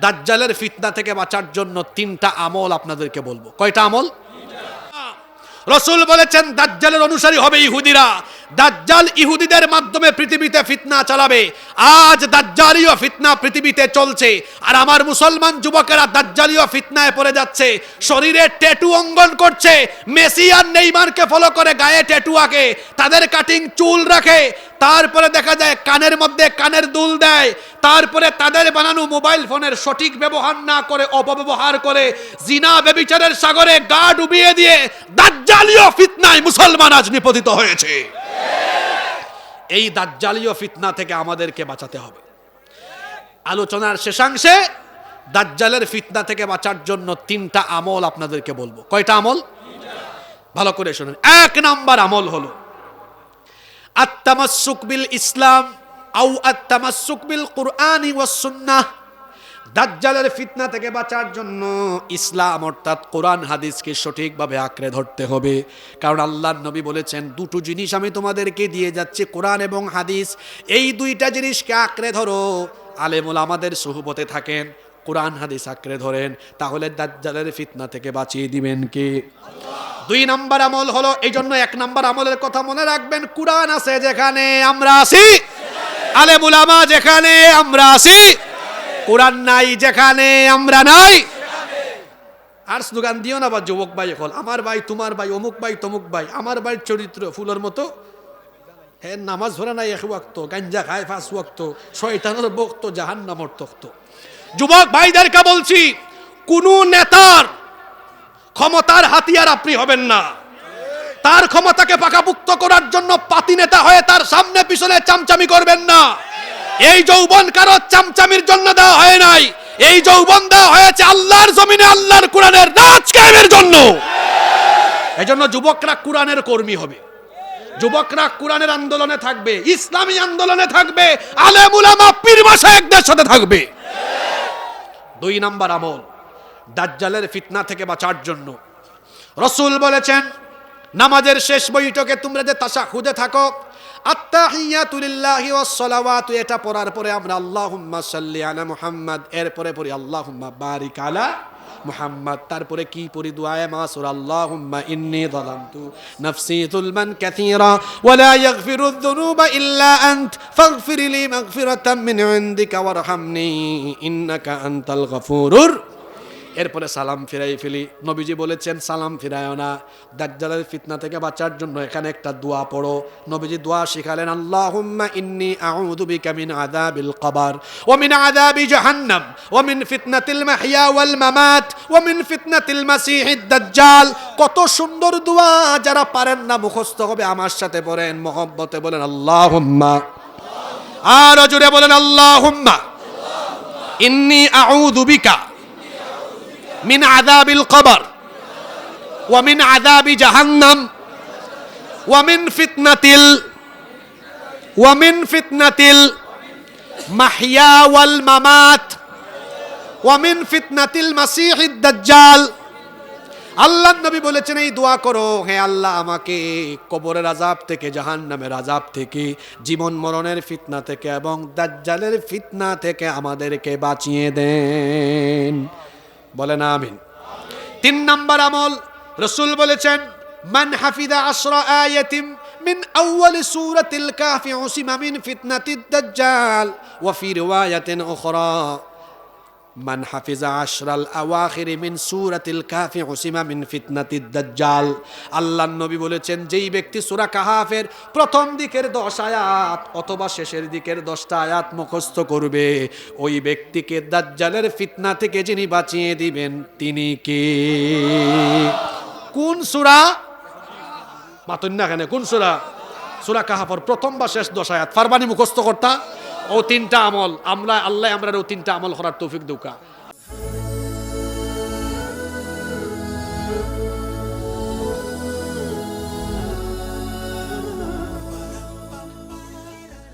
দাজ্জালের ফিতনা থেকে বাঁচার জন্য তিনটা আমল আপনাদেরকে বলব। কয়টা আমল? রসুল বলেছেন, দাজ্জালের অনুসারী হবে ইহুদিরা। দাজ্জাল ইহুদিদের মাধ্যমে পৃথিবীতে ফিতনা চালাবে। আজ দাজ্জালীয় ফিতনা পৃথিবীতে চলছে। আর আমার মুসলমান যুবকেরা দাজ্জালীয় ফিতনায় পড়ে যাচ্ছে। শরীরে ট্যাটু অঙ্গন করছে। মেসি আর নেইমারকে ফলো করে গায়ে ট্যাটু আঁকে। তাদের কাটিং চুল রাখে। তারপরে দেখা যায়, কানের মধ্যে কানের দুল দেয়। তারপরে তাদের বানানো মোবাইল ফোনের সঠিক ব্যবহার না করে, অপব্যবহার করে, জিনা বেবিচারের সাগরে গা ডুবিয়ে দিয়ে দাজ্জালীয় ফিতনায় মুসলমান আজ নিপতিত হয়েছে। এই দাজ্জালীয় ফিতনা থেকে আমাদেরকে বাঁচাতে হবে। আলোচনার শেষাংশে দাজ্জালের ফিতনা থেকে বাঁচার জন্য তিনটা আমল আপনাদেরকে বলব। কয়টা আমল? ভালো করে শুনুন। এক নাম্বার আমল হলো আত্তামাসুক বিল ইসলাম আউ আত্তামাসুক বিল কুরআনি ওয়াস সুন্নাহ। দাজ্জালের ফিতনা থেকে বাঁচার জন্য ইসলাম অর্থাৎ কোরআন হাদিসকে সঠিকভাবে আঁকড়ে ধরতে হবে। কারণ আল্লাহর নবী বলেছেন, দুটো জিনিস আমি তোমাদেরকে দিয়ে যাচ্ছি, কোরআন এবং হাদিস। এই দুইটা জিনিসকে আঁকড়ে ধরো। আলেমুল আমাদের সুহবতে থাকেন, কোরআন হাদিস আঁকড়ে ধরেন। তাহলে দাজ্জালের ফিতনা থেকে বাঁচিয়ে দিবেন কি? দুই নাম্বার আমল হলো, এই জন্য এক নাম্বার আমলের কথা মনে রাখবেন, কোরআন আছে যেখানে আমরা আছি। আলেমুল আমা যেখানে আমরা আছি। কোরআন নাই, যেখানে আমরা নাই। আর স্লোগান দিও না বা যুবক ভাই এখন, আমার ভাই, তোমার ভাই, অমুক ভাই, তমুক ভাই, আমার ভাইয়ের চরিত্র ফুলের মতো। হে, নামাজ ধরে নাই এক ওয়াক্ত, গাঞ্জা খায় ফাঁস ওয়াক্ত, শয়তানের বক্ত জাহান নামর তক্ত। যুবক ভাইদেরকে বলছি, কোন নেতার ক্ষমতার হাতিয়ার আপনি হবেন না। তার ক্ষমতাকে পাকাপুক্ত করার জন্য পাতি নেতা হয়ে তার সামনে পিছনে চামচামি করবেন না। এই যৌবন কারও চামচামির জন্য দেওয়া হয় নাই। এই যৌবন দেওয়া হয়েছে আল্লাহর জমিনে, আল্লাহর কোরআনের রাজ কায়েমের জন্য। এজন্য যুবকরা কোরআনের কর্মী হবে। যুবকরা কোরআনের আন্দোলনে থাকবে, ইসলামী আন্দোলনে থাকবে, আলেম উলামা পীর মাশায়েখদের সাথে থাকবে। দুই নাম্বার আমল, দাজ্জালের ফিতনা থেকে বাঁচার জন্য। রসুল বলেছেন, নামাজের শেষ বৈঠকে তোমরা যে তাসা খুদে থাকো আত্তাহিয়াতু লিল্লাহি ওয়াস এটা পড়ার পরে আমরা আল্লাহুম্মা সাল্লি আলা মুহাম্মাদ, এরপরে পড়ি আল্লাহুম্মা বারিক আলা মুহাম্মদ। তারপরে কি পড়ি? দুআয়ে মাসুর, আল্লাহুম্মা ইন্নী যালামতু নাফসি যুলমান কাসীরা ওয়া লা ইয়াগফিরু যুনুবা ইল্লা আনত, ফাগফির লি মাগফিরাতাম মিন ইনদিকা ওয়ারহামনি ইন্নাকা আনতাল গফুরুর এরপরে সালাম ফিরাই ফেলি। নবীজি বলেছেন, সালাম ফিরায় না। দাজ্জালের ফিতনা থেকে বাঁচার জন্য এখানে একটা দোয়া পড়ো। নবীজি দোয়া শিখালেন, আল্লাহুম্মা ইন্নী আউযু বিকা মিন আযাবিল কবর, ওয়া মিন আযাবি জাহান্নাম, ওয়া মিন ফিতনাতিল মাহইয়া ওয়াল মামাত, ওয়া মিন ফিতনাতিল মাসিহিদ দাজ্জাল। কত সুন্দর দোয়া, যারা পারেন না, মুখস্থ হবে আমার সাথে পড়েন মহব্বতে বলেন, আল্লাহুম্মা। আর জোরে বলেন, আল্লাহুম্মা। ইন্নী আউযু বিকা মিন আদাবিল কবর ওয়ামিন আদাবি জাহান্নাম ওয়ামিন ফিতনাতিল ওয়ামিন ফিতনাতিল মাহিয়া ওয়াল মামাত ওয়ামিন ফিতনাতিল মাসিহ দাজ্জাল। আল্লাহ নবী বলেছেন, এই দোয়া করো, হে আল্লাহ আমাকে কবরের আজাব থেকে জাহান নামের আজাব থেকে, জীবন মরণের ফিতনা থেকে এবং দাজ্জালের ফিতনা থেকে আমাদেরকে বাঁচিয়ে দেন। বলেন আমিন তিন নাম্বার আমল রসুল বলেছেন মান হাফিদা আশরা আয়াতিম من أول سورة الكهف عصم من فتنة الدجال وفي رواية أخرى মান হাফিজা আশরাল আওয়াখির মিন সুরাতিল কাহফি হুসিমা মিন ফিতনাতিদ দাজ্জাল। আল্লাহর নবী বলেছেন, যেই ব্যক্তি সুরা কাহাফের প্রথম দিকের 10 আয়াত অথবা শেষের দিকের 10টা আয়াত মুখস্থ করবে, ওই ব্যক্তিকে দাজ্জালের ফিতনা থেকে যিনি বাঁচিয়ে দিবেন, তিনি কে? কোন সুরা? মাতুন না কেন, কোন সুরা? সুরা কাহাফর প্রথম বা শেষ 10 আয়াত ফারবানি মুখস্থ করতা। ও তিনটা আমল। আমরা আল্লাহ আমরা ও তিনটা আমল করার তৌফিক দৌকা